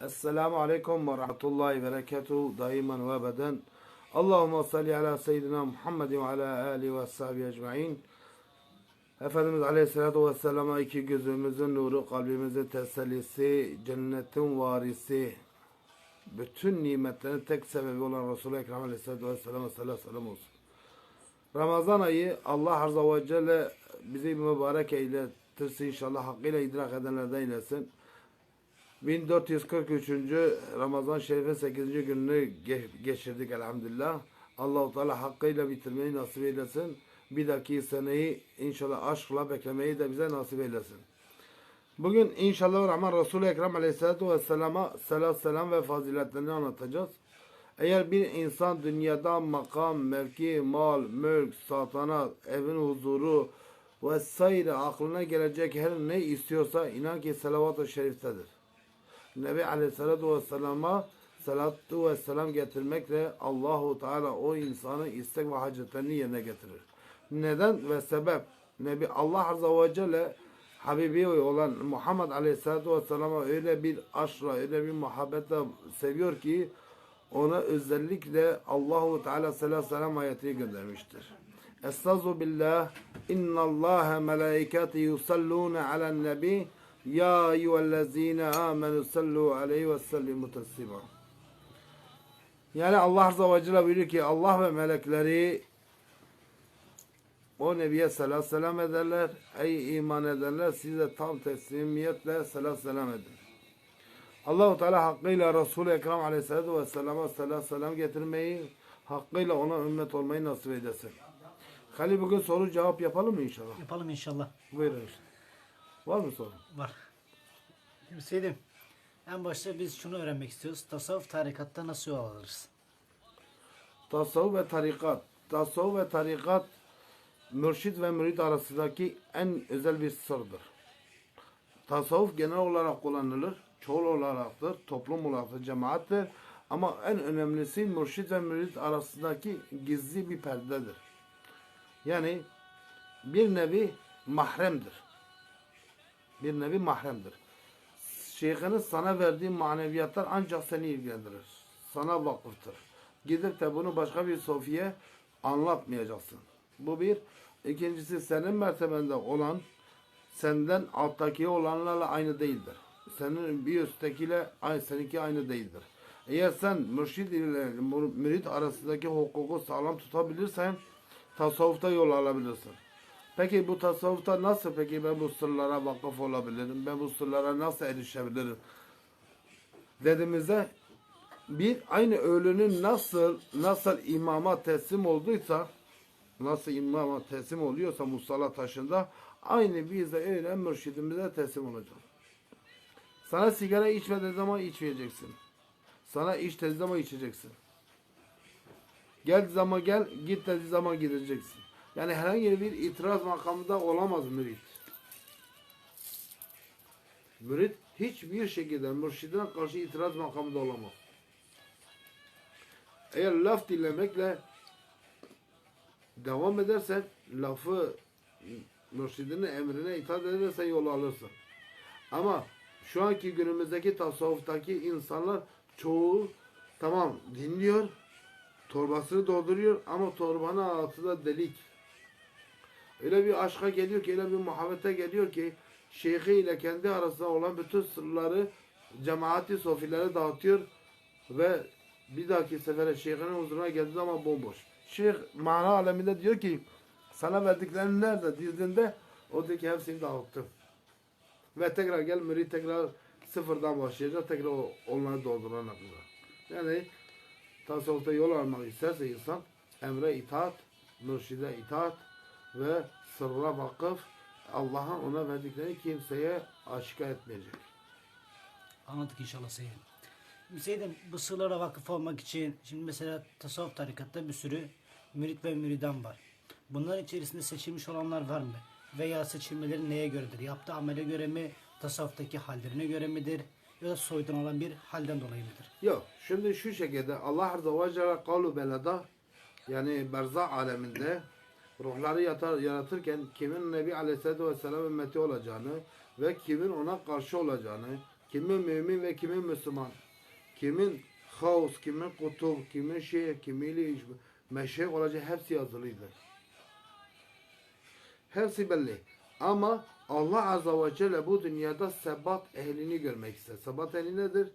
Esselamu Aleyküm ve Rahmetullahi ve Berekatuhu daiman ve ebeden. Allahümme salli ala seyyidina Muhammed ve ala alihi ve sahibi ecma'in. Efendimiz Aleyhisselatü Vesselam'a iki gözümüzün nuru, kalbimizin tesellisi, cennetin varisi, bütün nimetlerin tek sebebi olan Resulü Ekrem Aleyhisselatü Vesselam'a sallallahu selam olsun. Ramazan ayı Allah Azze ve Celle bizi mübarek eyletirsin inşallah hakkıyla idrak edenlerden eylesin. 1443. Ramazan Şerif'in 8. gününü ge- geçirdik elhamdülillah. Allahu Teala hakkıyla bitirmeyi nasip eylesin. Bir dahaki seneyi inşallah aşkla beklemeyi de bize nasip eylesin. Bugün inşallah Rahman Resul-i Ekrem Aleyhisselatü Vesselam'a selat selam ve faziletlerini anlatacağız. Eğer bir insan dünyada makam, mevki, mal, mülk, saltanat, evin huzuru vesaire aklına gelecek her ne istiyorsa inan ki salavat-ı şeriftedir. Nebi Aleyhisselatü Vesselam'a salatu ve selam getirmekle Allahu Teala o insanın istek ve hacetlerini yerine getirir. Neden ve sebep? Nebi Allah Azze ve Celle Habibi olan Muhammed Aleyhisselatü Vesselam'a öyle bir aşkla, öyle bir muhabbetle seviyor ki ona özellikle Allahu Teala sallallahu aleyhi ayetini göndermiştir. Estağzu billah inna Allah melaikati yusalluna alen nebi ya eyyühellezine amenu sallu aleyhi ve sellimu teslima. Yani Allah Azze ve Celle buyuruyor ki Allah ve melekleri o Nebiye selam selam ederler. Ey iman ederler size tam teslimiyetle selam selam edin. Allahu Teala hakkıyla Resul-i Ekrem Aleyhisselatü Vesselam'a selam selam getirmeyi, hakkıyla ona ümmet olmayı nasip eylesin. Halil bugün soru cevap yapalım mı inşallah? Yapalım inşallah. Buyurun. Var mı soru? Var. Şimdi Seydim, en başta biz şunu öğrenmek istiyoruz. Tasavvuf tarikatta nasıl yol alırız? Tasavvuf ve tarikat. Tasavvuf ve tarikat mürşit ve mürit arasındaki en özel bir sırdır. Tasavvuf genel olarak kullanılır. Çoğul olaraktır, toplum olaraktır, cemaattir. Ama en önemlisi mürşit ve mürit arasındaki gizli bir perdedir. Yani bir nevi mahremdir. Bir nevi mahremdir. Şeyhinin sana verdiği maneviyatlar ancak seni ilgilendirir. Sana vakıftır. Gidip de bunu başka bir sofiye anlatmayacaksın. Bu bir. İkincisi senin mertebende olan senden alttaki olanlarla aynı değildir. Senin bir üsttekiyle seninki aynı değildir. Eğer sen mürşid ile mür- mürit arasındaki hukuku sağlam tutabilirsen tasavvufta yol alabilirsin. Peki bu tasavvufta nasıl peki ben bu sırlara vakıf olabilirim? Ben bu sırlara nasıl erişebilirim? Dediğimizde bir aynı ölünün nasıl nasıl imama teslim olduysa nasıl imama teslim oluyorsa musalla taşında aynı biz de öyle mürşidimize teslim olacağız. Sana sigara içme zaman içmeyeceksin. Sana iç dediği zaman içeceksin. Gel zaman gel, git dediği zaman gideceksin. Yani herhangi bir itiraz makamında olamaz mürit. Mürit hiçbir şekilde mürşidine karşı itiraz makamında olamaz. Eğer laf dinlemekle devam edersen lafı mürşidinin emrine itaat edersen yol alırsın. Ama şu anki günümüzdeki tasavvuftaki insanlar çoğu tamam dinliyor, torbasını dolduruyor ama torbanın altında delik. Öyle bir aşka geliyor ki, öyle bir muhabbete geliyor ki şeyhi ile kendi arasında olan bütün sırları cemaati sofilere dağıtıyor ve bir dahaki sefere şeyhinin huzuruna geldiği zaman bomboş. Şeyh mana aleminde diyor ki sana verdiklerim nerede dizdiğinde o diyor ki hepsini dağıttım. Ve tekrar gel mürit tekrar sıfırdan başlayacak tekrar onları doldurana kadar. Yani tasavvufta yol almak isterse insan emre itaat, mürşide itaat ve sırra vakıf Allah'ın ona verdiklerini kimseye aşika etmeyecek. Anladık inşallah Seydim. Şimdi Seydim, bu sırlara vakıf olmak için, şimdi mesela tasavvuf tarikatta bir sürü mürit ve müridan var. Bunların içerisinde seçilmiş olanlar var mı? Veya seçilmeleri neye göredir? Yaptığı amele göre mi? Tasavvuftaki hallerine göre midir? Ya da soydan olan bir halden dolayı mıdır? Yok. Şimdi şu şekilde Allah Azze ve Celle kavlu belada yani berzah aleminde ruhları yatar, yaratırken kimin Nebi Aleyhisselatü Vesselam ümmeti olacağını ve kimin ona karşı olacağını Kimin mümin ve kimin Müslüman. Kimin havuz, kimin kutup, kimin şeyh, kimiyle meşhur olacak hepsi yazılıydı. Hepsi belli. Ama Allah Azze ve Celle bu dünyada sebat ehlini görmek ister. Sebat ehli nedir?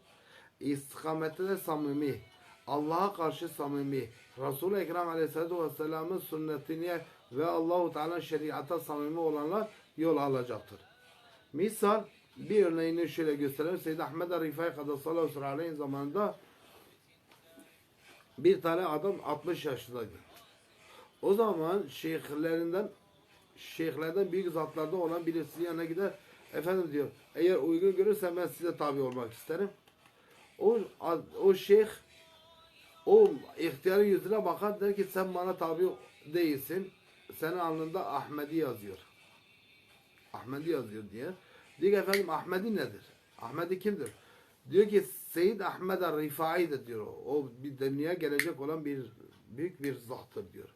İstikamette de samimi. Allah'a karşı samimi. Resul-i Ekrem Aleyhisselatü Vesselam'ın sünnetine ve Allahu Teala şeriata samimi olanlar yol alacaktır. Misal bir örneğini şöyle gösterelim. Seyyid Ahmed Rifai Kadasallahu Aleyhi zamanında bir tane adam 60 yaşındaydı. O zaman şeyhlerinden şeyhlerden büyük zatlarda olan birisi yanına gider. Efendim diyor eğer uygun görürsen ben size tabi olmak isterim. O, o şeyh o ihtiyarın yüzüne bakar der ki sen bana tabi değilsin. Senin alnında Ahmedi yazıyor. Ahmedi yazıyor diye. Diyor ki efendim Ahmedi nedir? Ahmedi kimdir? Diyor ki Seyyid Ahmed Rifai'dir diyor. O bir dünyaya gelecek olan bir büyük bir zattır diyor.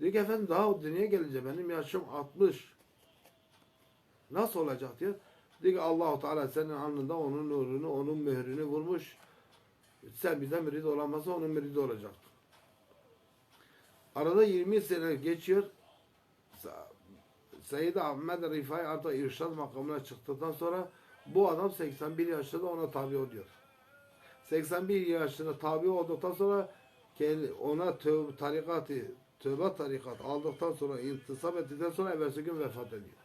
Diyor ki efendim daha o dünyaya gelecek benim yaşım 60. Nasıl olacak diyor. Diyor ki Allahu Teala senin alnında onun nurunu, onun mührünü vurmuş. Sen bize mürid olamazsa onun müridi olacak. Arada 20 sene geçiyor. Seyyid Ahmed Rifai artık irşad makamına çıktıktan sonra bu adam 81 yaşında ona tabi oluyor. 81 yaşında tabi olduktan sonra ona tövbe tarikatı, tövbe tarikat aldıktan sonra intisap ettikten sonra evvelsi gün vefat ediyor.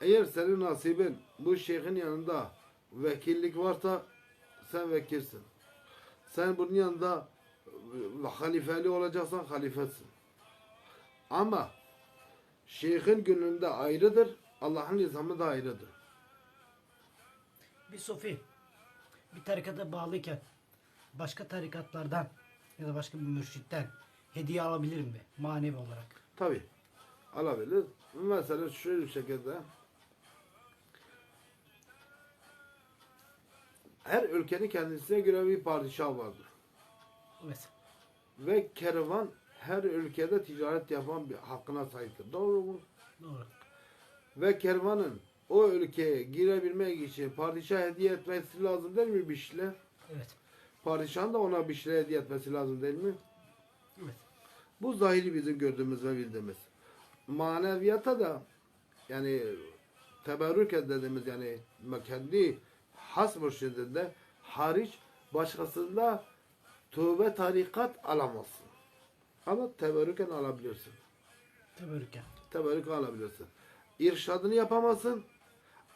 Eğer senin nasibin bu şeyhin yanında vekillik varsa sen vekilsin. Sen bunun yanında e, halifeli olacaksan halifesin. Ama şeyhin gününde ayrıdır, Allah'ın nizamı da ayrıdır. Bir sofi bir tarikata bağlıyken başka tarikatlardan ya da başka bir mürşitten hediye alabilir mi manevi olarak? Tabi alabilir. Mesela şöyle bir şekilde her ülkenin kendisine göre bir padişah vardır. Evet. Ve kervan her ülkede ticaret yapan bir hakkına sahiptir. Doğru mu? Doğru. Ve kervanın o ülkeye girebilmek için padişah hediye etmesi lazım değil mi bir şeyler? Evet. Padişahın da ona bir şeyler hediye etmesi lazım değil mi? Evet. Bu zahiri bizim gördüğümüz ve bildiğimiz. Maneviyata da yani teberrük dediğimiz yani kendi has mürşidinde hariç başkasında tövbe tarikat alamazsın. Ama teberrüken alabilirsin. Teberrüken. Teberrük alabilirsin. İrşadını yapamazsın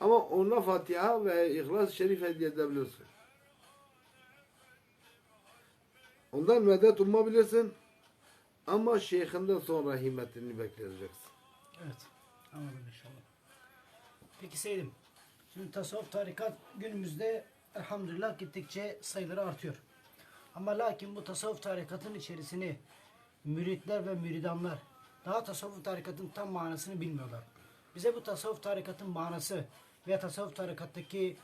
ama ona Fatiha ve İhlas-ı Şerif hediye edebilirsin. Ondan medet umabilirsin ama şeyhinden sonra himmetini bekleyeceksin. Evet. Anladım inşallah. Peki Seydim. Şimdi tasavvuf tarikat günümüzde elhamdülillah gittikçe sayıları artıyor. Ama lakin bu tasavvuf tarikatın içerisini müritler ve müridanlar daha tasavvuf tarikatın tam manasını bilmiyorlar. Bize bu tasavvuf tarikatın manası ve tasavvuf tarikattaki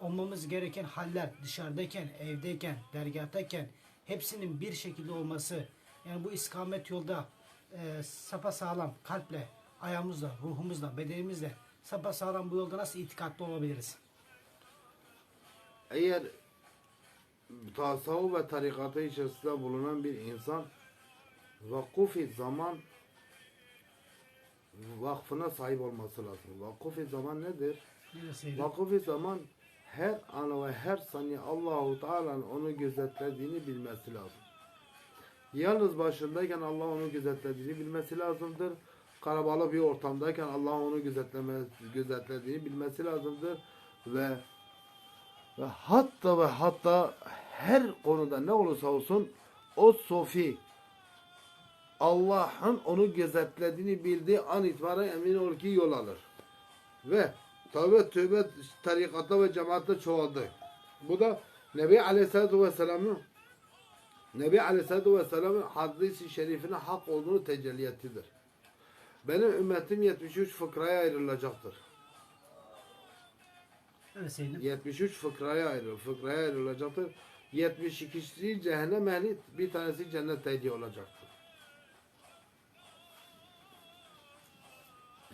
olmamız gereken haller dışarıdayken, evdeyken, dergahtayken hepsinin bir şekilde olması yani bu istikamet yolda e, sapa sağlam kalple, ayağımızla, ruhumuzla, bedenimizle sapa sağlam bu yolda nasıl itikatlı olabiliriz? Eğer tasavvuf ve tarikatı içerisinde bulunan bir insan vakufi zaman vakfına sahip olması lazım. Vakufi zaman nedir? Vakufi zaman her an ve her saniye Allahu Teala'nın onu gözetlediğini bilmesi lazım. Yalnız başındayken Allah onu gözetlediğini bilmesi lazımdır. Kalabalık bir ortamdayken Allah onu gözetlediğini bilmesi lazımdır. Ve ve hatta ve hatta her konuda ne olursa olsun o sofi Allah'ın onu gözetlediğini bildiği an itibaren emin ol ki yol alır. Ve tövbe tövbe tarikatta ve cemaatte çoğaldı. Bu da Nebi Aleyhisselatü Vesselam'ın Nebi Aleyhisselatü Vesselam'ın hadisi şerifine hak olduğunu tecelliyetidir. Benim ümmetim 73 fıkraya ayrılacaktır. Evet Seydim. 73 fıkraya ayrılır. Fıkraya ayrılacaktır. 72'si cehennem ehli, bir tanesi cennet ehli olacaktır.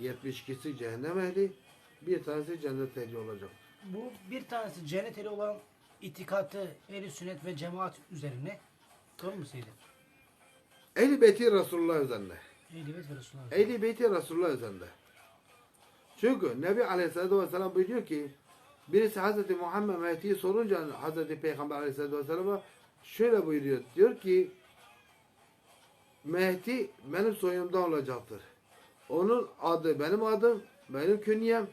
72'si cehennem ehli, bir tanesi cennet ehli olacak. Bu bir tanesi cennet eli olan itikatı ehli sünnet ve cemaat üzerine. Doğru mu Seydim? Ehli beyti Resulullah üzerinde. Ehli beyti Resulullah üzerinde. Çünkü Nebi Aleyhisselatü Vesselam buyuruyor ki birisi Hazreti Muhammed Mehdi'yi sorunca Hazreti Peygamber Aleyhisselatü Vesselam'a şöyle buyuruyor. Diyor ki Mehdi benim soyumdan olacaktır. Onun adı benim adım, benim künyem.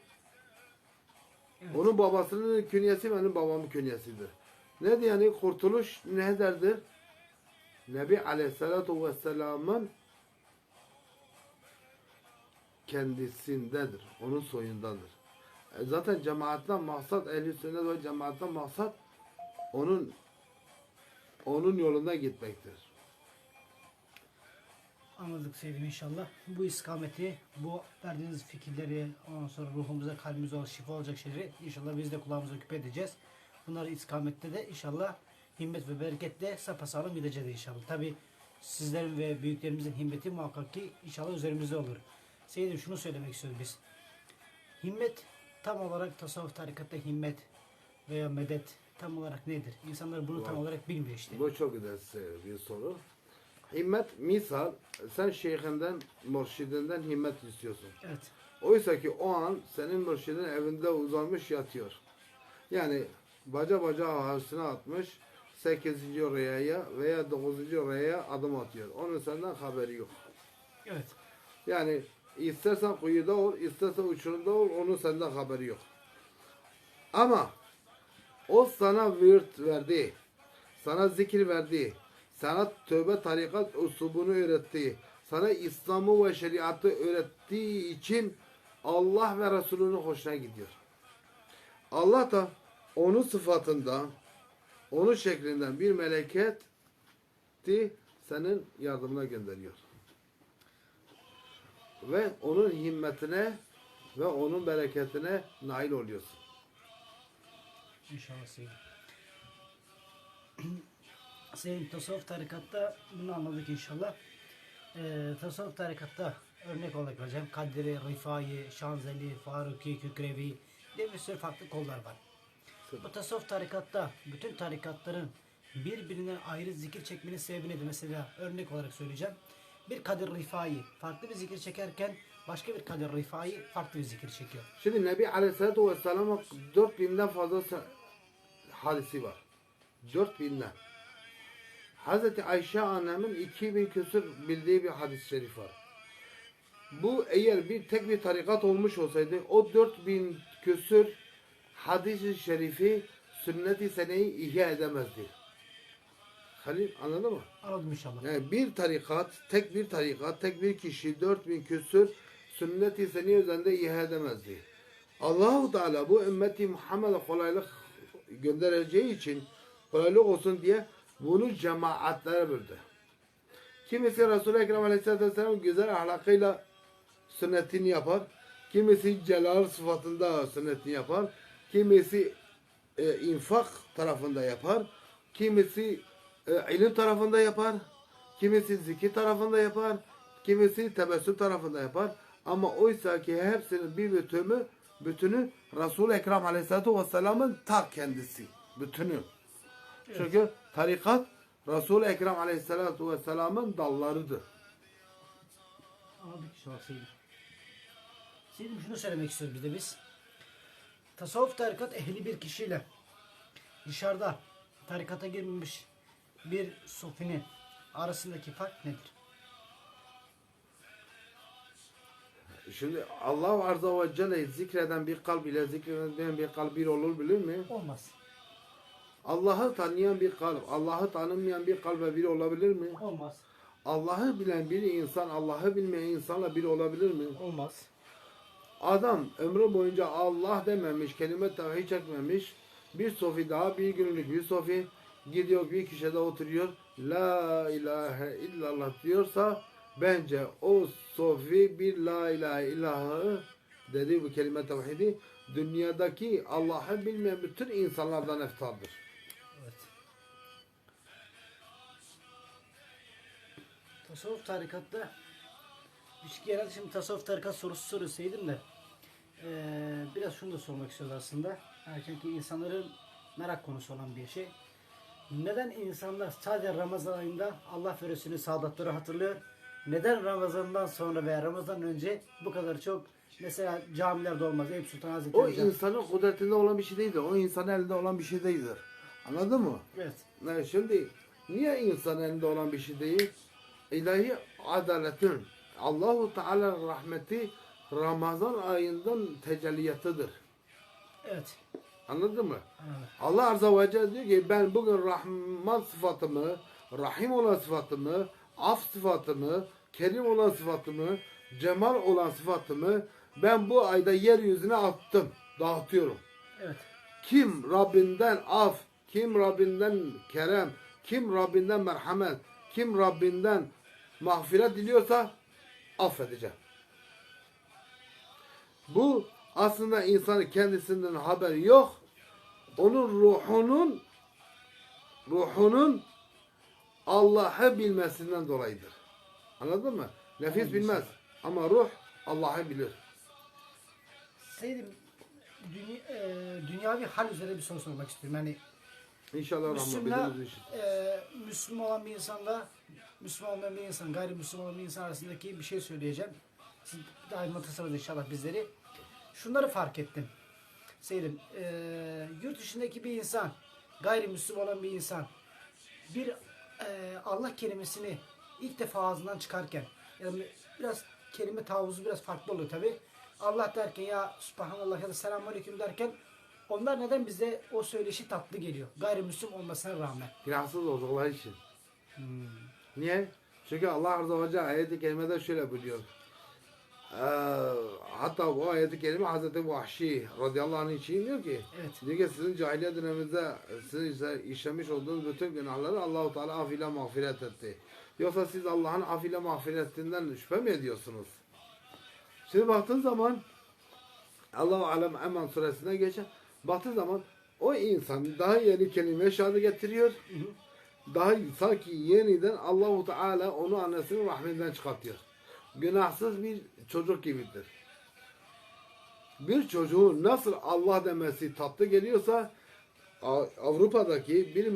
Evet. Onun babasının künyesi benim babamın künyesidir. Ne yani kurtuluş nelerdir? Nebi Aleyhisselatü Vesselam'ın kendisindedir. Onun soyundadır. E zaten cemaatten maksat ehl sünnet ve cemaatten maksat onun onun yolunda gitmektir. Anladık sevdim inşallah. Bu iskameti, bu verdiğiniz fikirleri, ondan sonra ruhumuza, kalbimize ol- şifa olacak şeyleri inşallah biz de kulağımıza küpe edeceğiz. Bunları istikamette de inşallah himmet ve bereketle sapasağlam gideceğiz inşallah. Tabi sizlerin ve büyüklerimizin himmeti muhakkak ki inşallah üzerimizde olur. Seyyidim şunu söylemek istiyoruz biz. Himmet tam olarak tasavvuf tarikatta himmet veya medet tam olarak nedir? İnsanlar bunu tam olarak bilmiyor işte. Bu çok güzel bir soru. Himmet misal sen şeyhinden, mürşidinden himmet istiyorsun. Evet. Oysa ki o an senin mürşidin evinde uzanmış yatıyor. Yani baca baca ağaçına atmış 8. reyaya veya 9. reyaya adım atıyor. Onun senden haberi yok. Evet. Yani istersen kuyuda ol, istersen uçurumda ol, onun senden haberi yok. Ama o sana virt verdi, sana zikir verdi, sana tövbe tarikat usulünü öğretti, sana İslam'ı ve şeriatı öğrettiği için Allah ve Resulünün hoşuna gidiyor. Allah da onun sıfatından, onun şeklinden bir meleketi senin yardımına gönderiyor ve onun himmetine ve onun bereketine nail oluyorsun. İnşallah Seyyid. Seyyid tasavvuf tarikatta bunu anladık inşallah. Ee, tasavvuf tarikatta örnek olarak vereceğim. Kadiri, Rifai, Şanzeli, Faruki, Kükrevi diye bir sürü farklı kollar var. Bu tasavvuf tarikatta bütün tarikatların birbirine ayrı zikir çekmenin sebebi nedir? Mesela örnek olarak söyleyeceğim. Bir Kadir Rifai farklı bir zikir çekerken başka bir Kadir Rifai farklı bir zikir çekiyor. Şimdi Nebi Aleyhisselatü Vesselam'a 4000'den fazla hadisi var. 4000'den. Hazreti Ayşe annemin 2000 küsur bildiği bir hadis-i şerif var. Bu eğer bir tek bir tarikat olmuş olsaydı o 4000 küsur hadis-i şerifi sünnet-i seneyi ihya edemezdi. Halil anladın mı? Anladım inşallah. Yani bir tarikat, tek bir tarikat, tek bir kişi 4000 küsür sünnet-i seni üzerinde ihya edemezdi. Allahu Teala bu ümmeti Muhammed'e kolaylık göndereceği için kolaylık olsun diye bunu cemaatlere böldü. Kimisi Resul-i Ekrem Aleyhisselatü Vesselam güzel ahlakıyla sünnetini yapar. Kimisi celal sıfatında sünnetini yapar. Kimisi e, infak tarafında yapar. Kimisi e, ilim tarafında yapar. Kimisi zikir tarafında yapar. Kimisi tebessüm tarafında yapar. Ama oysa ki hepsinin bir bütünü, bütünü Resul-i Ekrem Aleyhisselatü Vesselam'ın ta kendisi. Bütünü. Çünkü tarikat Resul-i Ekrem Aleyhisselatü Vesselam'ın dallarıdır. Anladık inşallah Seyyid. Seyyid'im şunu söylemek istiyoruz bir de biz. Tasavvuf tarikat ehli bir kişiyle dışarıda tarikata girmemiş bir sufinin arasındaki fark nedir? Şimdi Allah Azze ve Celle zikreden bir kalb ile zikreden bir kalp bir olur bilir mi? Olmaz. Allah'ı tanıyan bir kalp, Allah'ı tanımayan bir kalbe bir olabilir mi? Olmaz. Allah'ı bilen bir insan, Allah'ı bilmeyen insanla bir olabilir mi? Olmaz. Adam ömrü boyunca Allah dememiş, kelime tevhid çekmemiş. Bir sofi daha, bir günlük bir sofi gidiyor bir köşede oturuyor. La ilahe illallah diyorsa bence o sofi bir la ilahe illallahı dedi bu kelime tevhidi dünyadaki Allah'ı bilmeyen bütün insanlardan eftaldır. Evet. Tasavvuf tarikatta bir şey herhalde şimdi tasavvuf tarikat sorusu soruyor Seyyid'im de Ee, biraz şunu da sormak istiyoruz aslında. Yani çünkü insanların merak konusu olan bir şey. Neden insanlar sadece Ramazan ayında Allah ve Resulü saadatları hatırlıyor? Neden Ramazan'dan sonra veya Ramazan önce bu kadar çok mesela camilerde olmaz. Eyüp Sultan O Hazretleri cami- insanın kudretinde olan bir şey değildir. O insanın elinde olan bir şey değildir. Anladın mı? Evet. Yani şimdi niye insan elinde olan bir şey değil? İlahi adaletin Allahu Teala rahmeti Ramazan ayından tecelliyatıdır. Evet. Anladın mı? Evet. Allah Azze ve Celle diyor ki ben bugün Rahman sıfatımı, Rahim olan sıfatımı, Af sıfatımı, Kerim olan sıfatımı, Cemal olan sıfatımı ben bu ayda yeryüzüne attım, dağıtıyorum. Evet. Kim Rabbinden af, kim Rabbinden kerem, kim Rabbinden merhamet, kim Rabbinden mağfiret diliyorsa affedeceğim. Bu aslında insanın kendisinden haberi yok. Onun ruhunun ruhunun Allah'ı bilmesinden dolayıdır. Anladın mı? Nefis bilmez ama ruh Allah'ı bilir. Seydim, dünya, e, dünyavi hal üzerine bir soru sormak istiyorum. Yani İnşallah rahmet Müslüman, biliriz işi. e, Müslüman olan bir insanla Müslüman olmayan bir insan, gayrimüslim olan bir insan arasındaki bir şey söyleyeceğim. Siz daima tasarladınız inşallah bizleri. Şunları fark ettim. Seydim, e, yurt dışındaki bir insan, gayrimüslim olan bir insan bir e, Allah kelimesini ilk defa ağzından çıkarken yani biraz kelime tavuzu biraz farklı oluyor tabi. Allah derken ya Subhanallah ya da Selamünaleyküm derken onlar neden bize o söyleşi tatlı geliyor? Gayrimüslim olmasına rağmen. Günahsız oldukları için. Niye? Çünkü Allah Azze ve Celle ayet-i kerimede şöyle buyuruyor. Ee, hatta bu ayet-i kerime Hazreti Vahşi radıyallahu anh için diyor ki Evet. diyor ki sizin cahiliye döneminizde sizin işlemiş olduğunuz bütün günahları Allahu Teala af ile mağfiret etti. Yoksa siz Allah'ın af ile mağfiretinden şüphe mi ediyorsunuz? Şimdi baktığın zaman Allahu Alem Eman suresine geçen baktığın zaman o insan daha yeni kelime şehadet getiriyor. Daha sanki yeniden Allahu Teala onu annesinin rahmetinden çıkartıyor. Günahsız bir çocuk gibidir. Bir çocuğun nasıl Allah demesi tatlı geliyorsa Avrupa'daki bir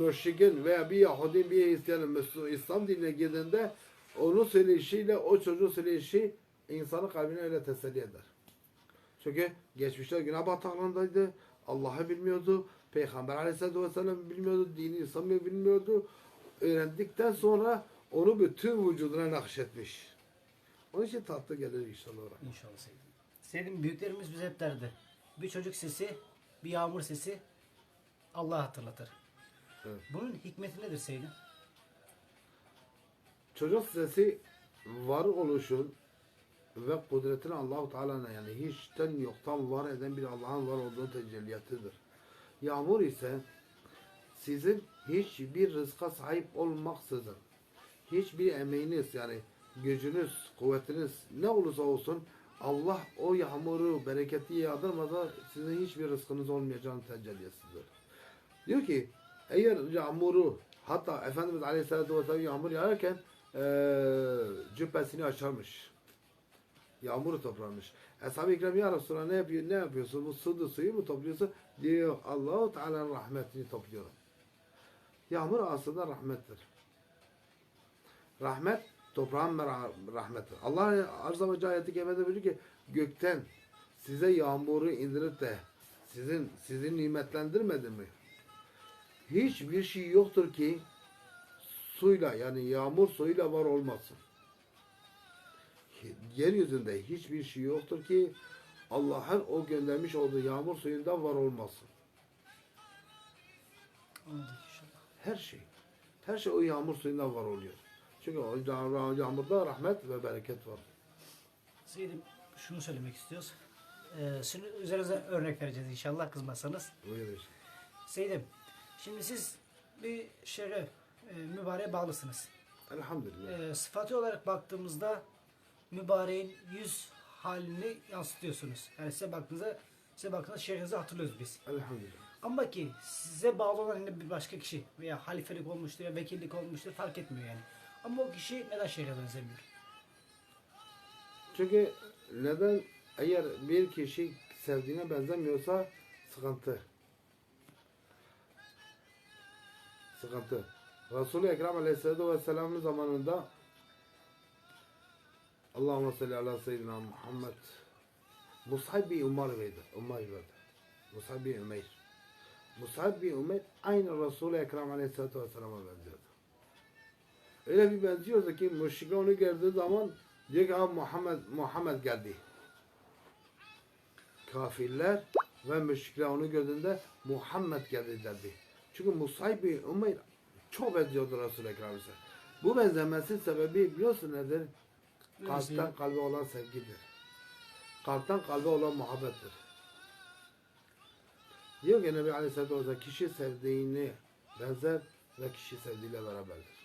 müşrikin veya bir Yahudi bir Hristiyanın İslam dinine girdiğinde onun söyleyişiyle o çocuğun söyleyişi insanın kalbine öyle teselli eder. Çünkü geçmişte günah bataklığındaydı. Allah'ı bilmiyordu. Peygamber aleyhissalatü vesselam bilmiyordu. Dini İslam'ı bilmiyordu. Öğrendikten sonra onu bütün vücuduna nakşetmiş. Onun için tatlı gelir inşallah. İnşallah Seydim. Seydim büyüklerimiz bize hep derdi. Bir çocuk sesi, bir yağmur sesi Allah hatırlatır. Evet. Bunun hikmeti nedir Seydim? Çocuk sesi var oluşun ve kudretini Allahu Teala'na yani hiçten yoktan var eden bir Allah'ın var olduğu tecelliyatıdır. Yağmur ise sizin hiçbir rızka sahip olmaksızın hiçbir emeğiniz yani gücünüz, kuvvetiniz ne olursa olsun Allah o yağmuru bereketi yağdırmadan sizin hiçbir rızkınız olmayacağını tecelliyesidir. Diyor ki eğer yağmuru hatta Efendimiz Aleyhisselatü Vesselam yağmur yağarken eee cübbesini açarmış. Yağmuru toplamış. Ashab-ı İkram ya Resulallah ne, yapıyor, ne yapıyorsun? Bu sudu suyu mu topluyorsun? Diyor Allahu Teala'nın rahmetini topluyorum. Yağmur aslında rahmettir. Rahmet toprağın rahmeti. Allah arz ve ayeti kerimede buyuruyor ki gökten size yağmuru indirip de sizin sizi nimetlendirmedi mi? Hiçbir şey yoktur ki suyla yani yağmur suyuyla var olmasın. Yeryüzünde hiçbir şey yoktur ki Allah'ın o göndermiş olduğu yağmur suyundan var olmasın. Her şey. Her şey o yağmur suyundan var oluyor. Çünkü o yağ- yağmurda rahmet ve bereket var. Seydim şunu söylemek istiyoruz. Ee, şimdi üzerinize örnek vereceğiz inşallah kızmazsanız. Buyur. Seydim, şimdi siz bir şeref, e, mübareğe bağlısınız. Elhamdülillah. E, sıfatı olarak baktığımızda mübareğin yüz halini yansıtıyorsunuz. Yani size baktığınızda, size baktığınızda şerefinizi hatırlıyoruz biz. Elhamdülillah. Ama ki size bağlı olan yine bir başka kişi veya halifelik olmuştur ya vekillik olmuştur fark etmiyor yani. Ama o kişi neden şehre benzemiyor? Çünkü neden eğer bir kişi sevdiğine benzemiyorsa sıkıntı. Sıkıntı. Resul-i Ekrem Aleyhisselatü Vesselam'ın zamanında Allahümme salli ala seyyidina Muhammed Mus'ab bin Umar verdi. Umar verdi. Mus'ab bin Umeyr. Mus'ab bin Umeyr aynı Resul-i Ekrem Aleyhisselatü Vesselam'a benziyordu. Öyle bir benziyordu ki müşrikler onu gördüğü zaman diyor ki "Aa, Muhammed, Muhammed geldi. Kafirler ve müşrikler onu gördüğünde Muhammed geldi derdi. Çünkü Musayb bin Umeyr çok benziyordu Resul-i Ekrem Aleyhisselam. Bu benzemesi sebebi biliyorsun nedir? Kalpten kalbe olan sevgidir. Kalpten kalbe olan muhabbettir. Diyor ki Nebi Aleyhisselatü Vesselam kişi sevdiğini benzer ve kişi sevdiğiyle beraberdir.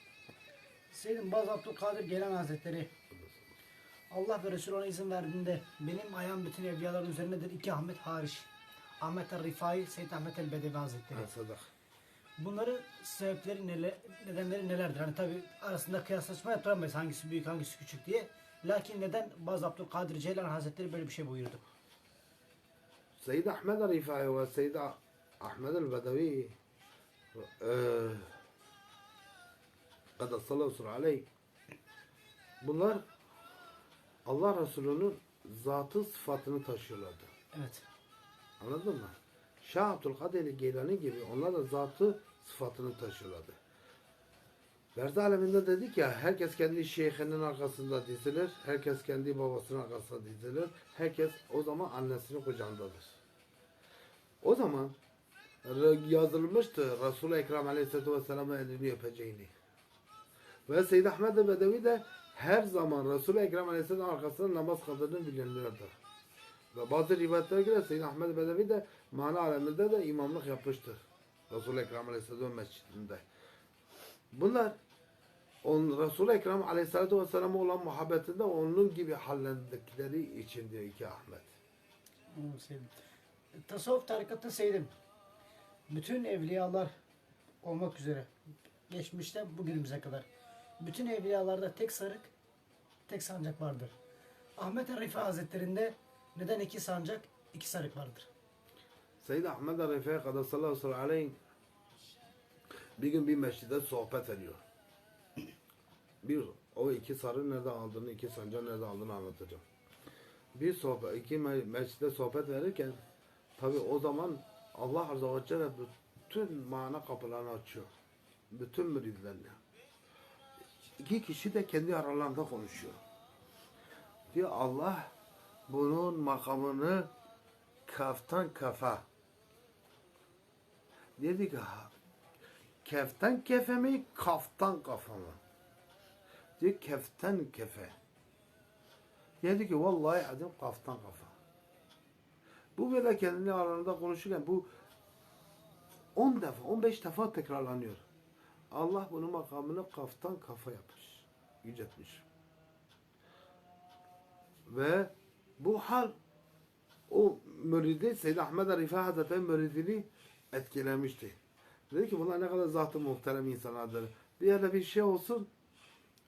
Seyyidin Baz Abdülkadir Gelen Hazretleri Allah ve Resul ona izin verdiğinde benim ayağım bütün evliyaların üzerindedir. iki Ahmet hariç. Ahmet el Rifai, Seyyid Ahmet el Bedevi Hazretleri. Evet, Bunları sebepleri neler, nedenleri nelerdir? Hani tabi arasında kıyaslaşma yapamayız hangisi büyük hangisi küçük diye. Lakin neden Baz Abdülkadir Ceylan Hazretleri böyle bir şey buyurdu? Seyyid Ahmet el Rifai ve Seyyid Ahmet el Bedevi e, Kada salavusun aleyh. Bunlar Allah Resulü'nün zatı sıfatını taşıyorlardı. Evet. Anladın mı? Şah Abdülkadir Geylani gibi onlar da zatı sıfatını taşıyorlardı. Verzi aleminde dedik ya herkes kendi şeyhinin arkasında dizilir. Herkes kendi babasının arkasında dizilir. Herkes o zaman annesinin kucağındadır. O zaman yazılmıştı Resul-i Ekrem Aleyhisselatü Vesselam'ın elini öpeceğini. Ve Seyyid Ahmed Bedevi de her zaman Resul-i Ekrem Aleyhisselam'ın arkasında namaz kıldığını biliniyordu. Ve bazı rivayetlere göre Seyyid Ahmed Bedevi de mana aleminde de imamlık yapmıştır. Resul-i Ekrem Aleyhisselam mescidinde. Bunlar on, Resul-i Ekrem Aleyhisselatü Vesselam'a olan muhabbetinde onun gibi hallendikleri için diyor iki Ahmet. Tasavvuf tarikatı sevdim. Bütün evliyalar olmak üzere geçmişte bugünümüze kadar. Bütün evliyalarda tek sarık, tek sancak vardır. Ahmet Arife Hazretleri'nde neden iki sancak, iki sarık vardır? Seyyid Ahmed Arifa'ya kadar sallallahu aleyhi bir gün bir mescide sohbet ediyor. Bir, o iki sarı nerede aldığını, iki sancağı nerede aldığını anlatacağım. Bir sohbet, iki me- mescide sohbet verirken tabi o zaman Allah Azze ve Celle bütün mana kapılarını açıyor. Bütün müridlerine. İki kişi de kendi aralarında konuşuyor. Diyor Allah bunun makamını kaftan kafa. Dedi ki "Ha, keften kefe mi kaftan kafa mı? Diyor keften kefe. Dedi ki vallahi adım kaftan kafa. Bu böyle kendi aralarında konuşurken bu 10 defa 15 defa tekrarlanıyor. Allah bunun makamını kaftan kafa yapmış. Yüceltmiş. Ve bu hal o müridi Seyyid Ahmed Arife Hazretleri müridini etkilemişti. Dedi ki bunlar ne kadar zatı muhterem insanlardır. Bir yerde bir şey olsun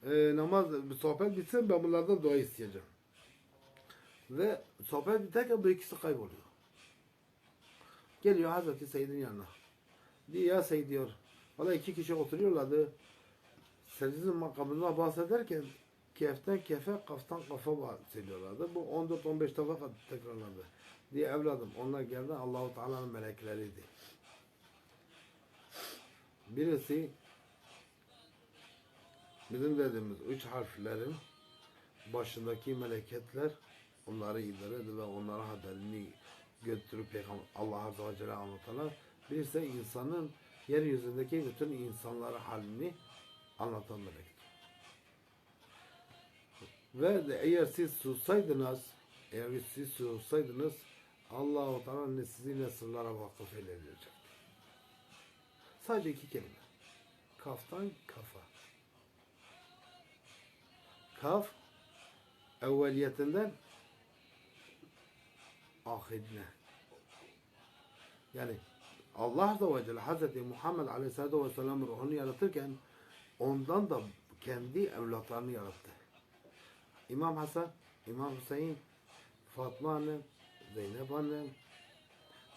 e, namaz, bir sohbet bitsin ben bunlardan dua isteyeceğim. Ve sohbet biterken bu ikisi kayboluyor. Geliyor Hazreti Seyyid'in yanına. Diyor ya Seyyid diyor. Valla iki kişi oturuyorlardı. Sizin makamından bahsederken keften kefe, kaftan kafa bahsediyorlardı. Bu 14-15 defa tekrarlandı. Diye evladım onlar geldi Allahu Teala'nın melekleriydi. Birisi bizim dediğimiz üç harflerin başındaki meleketler onları idare ediyor ve onlara haberini götürüp Peygamber Allah Azze ve Celle anlatanlar. Birisi insanın yeryüzündeki bütün insanlara halini anlatan melektir. Ve de eğer siz sussaydınız, eğer siz sussaydınız Allah-u Teala sizi ne sırlara vakıf edecekti. Sadece iki kelime. Kaftan kafa. Kaf evveliyetinden ahirine. Yani Allah Azze ve Celle Hazreti Muhammed Aleyhisselatü Vesselam ruhunu yaratırken ondan da kendi evlatlarını yarattı. İmam Hasan, İmam Hüseyin, Fatma annem, Zeynep annem,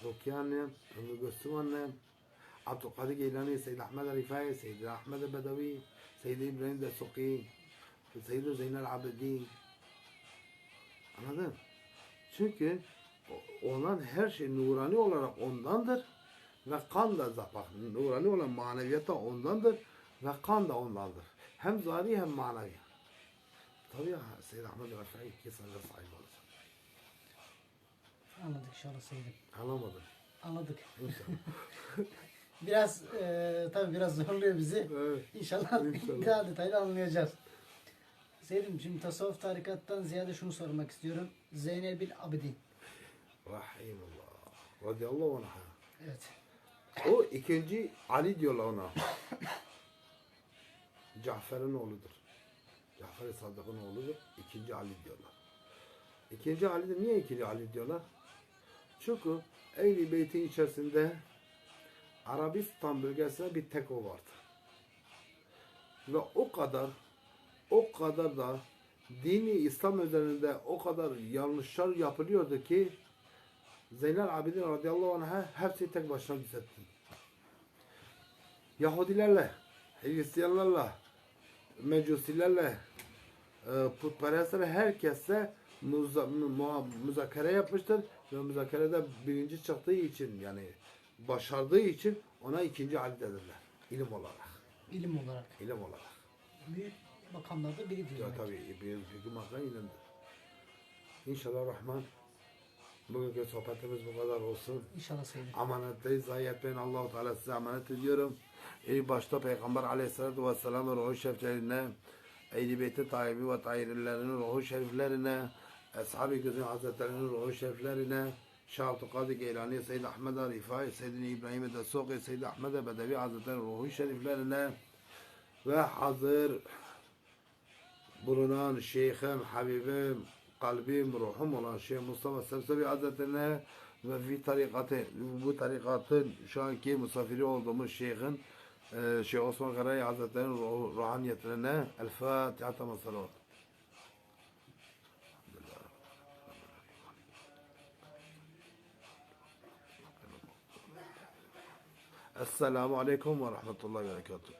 Rukiye annem, Ümmü Gülsüm annem, Abdülkadir Geylani, Seyyid Ahmed Rifai, Seyyid Ahmed Bedavi, Seyyid İbrahim Desuki, Seyyid Zeynel Abidin. Anladın? Çünkü olan her şey nurani olarak ondandır ve kan da zaten nurani olan maneviyat da ondandır ve kan da ondandır. Hem zahiri hem manevi. Tabii ya Seyyid Ahmed Rifai iki sene sahibi olacak. Anladık inşallah Seydim. Anlamadım. Anladık. Biraz e, tabii biraz zorluyor bizi. evet. İnşallah, İnşallah. daha detaylı anlayacağız. Seydim şimdi tasavvuf tarikattan ziyade şunu sormak istiyorum. Zeynel bin Abidin. Rahimullah. Radiyallahu anha. Evet. O ikinci Ali diyorlar ona. Cafer'in oğludur. Cafer-i Sadık'ın oğludur. İkinci Ali diyorlar. İkinci Ali de niye ikinci Ali diyorlar? Çünkü Ehl-i Beyt'in içerisinde Arabistan bölgesinde bir tek o vardı. Ve o kadar o kadar da dini İslam üzerinde o kadar yanlışlar yapılıyordu ki Zeynel Abidin radıyallahu anh'a hepsi tek başına düzeltti. Yahudilerle, Hristiyanlarla, Mecusilerle, e, putperestlerle herkese muza, mu, müzakere yapmıştır ve müzakerede birinci çıktığı için yani başardığı için ona ikinci Ali dediler. İlim olarak. İlim olarak. İlim olarak. Büyük makamlarda biri diyor. tabii bir hüküm hakkında ilimdir. İnşallah Rahman bugünkü sohbetimiz bu kadar olsun. İnşallah Seydim. Amanetteyiz zayi etmeyin Allah-u Teala size emanet ediyorum. İlk başta Peygamber aleyhissalatu vesselam ve ruhu şeriflerine, Ehl-i Beyt'in tayibi ve tahirlerinin ruhu şeriflerine, Ashab-ı Gözün Hazretlerinin ruhu şeriflerine, Şah Abdülkadir Geylani, Seyyid Ahmed Rifai, Seyyid İbrahim Desuki, Seyyid Ahmed Bedevi Hazretlerinin ruhu şeriflerine ve hazır bulunan Şeyhim, Habibim, kalbim, ruhum olan Şeyh Mustafa Sebsebi Hazretlerine ve bir tarikatı, bu tarikatın şu anki misafiri olduğumuz Şeyh'in e, Şeyh Osman Karay Hazretleri'nin ruh, ruhaniyetlerine El Fatiha salavat. Esselamu Aleyküm ve Rahmetullahi ve Berekatuhu.